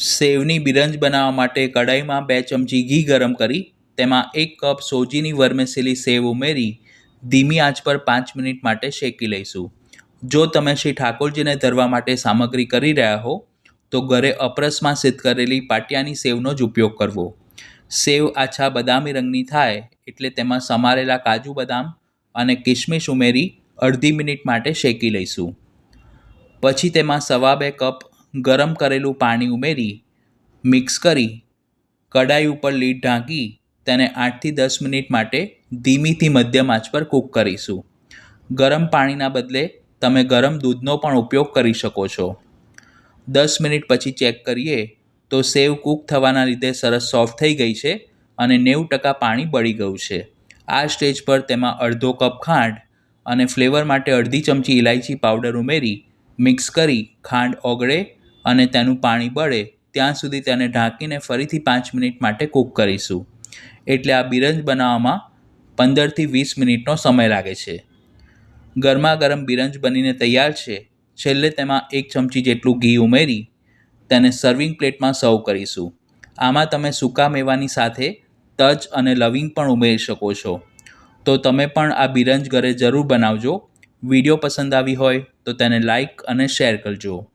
સેવની બિરંજ બનાવવા માટે કઢાઈમાં બે ચમચી ઘી ગરમ કરી, તેમાં એક કપ સોજીની વર્મેસેલી સેવ ઉમેરી, ધીમી આંચ પર પાંચ મિનિટ માટે શેકી લઈશું. જો તમે શ્રી ઠાકોરજીને ધરવા માટે સામગ્રી કરી રહ્યા હો, તો ઘરે અપરસમાં સિદ્ધ કરેલી પાટિયાની સેવનો જ ઉપયોગ કરવો. સેવ આછા બદામી રંગની થાય, એટલે તેમાં સમારેલા કાજુ બદામ અને કિશમિશ ઉમેરી અડધી મિનિટ માટે શેકી લઈશું. પછી તેમાં સવા બે કપ ગરમ કરેલું પાણી ઉમેરી, મિક્સ કરી કડાઈ ઉપર લીટ ઢાંકી, તેને આઠથી દસ મિનિટ માટે ધીમીથી મધ્યમ આંચ પર કૂક કરીશું. ગરમ પાણીના બદલે તમે ગરમ દૂધનો પણ ઉપયોગ કરી શકો છો. દસ મિનિટ પછી ચેક કરીએ તો સેવ કૂક થવાના લીધે સરસ સોફ્ટ થઈ ગઈ છે અને નેવું ટકા પાણી બળી ગયું છે. આ સ્ટેજ પર તેમાં અડધો કપ ખાંડ અને ફ્લેવર માટે અડધી ચમચી ઇલાયચી પાવડર ઉમેરી, મિક્સ કરી ખાંડ ઓગળે અને તેનું પાણી બળે ત્યાં સુધી તેને ઢાંકીને ફરીથી પાંચ મિનિટ માટે કૂક કરીશું. એટલે આ બિરંજ બનાવવામાં પંદરથી વીસ મિનિટનો સમય લાગે છે. ગરમા ગરમ બિરંજ બનીને તૈયાર છે. છેલ્લે તેમાં એક ચમચી જેટલું ઘી ઉમેરી તેને સર્વિંગ પ્લેટમાં સર્વ કરીશું. આમાં તમે સૂકા મેવાની સાથે તજ અને લવિંગ પણ ઉમેરી શકો છો. તો તમે પણ આ બિરંજ ઘરે જરૂર બનાવજો. વીડિયો પસંદ આવી હોય તો તેને લાઈક અને શેર કરજો.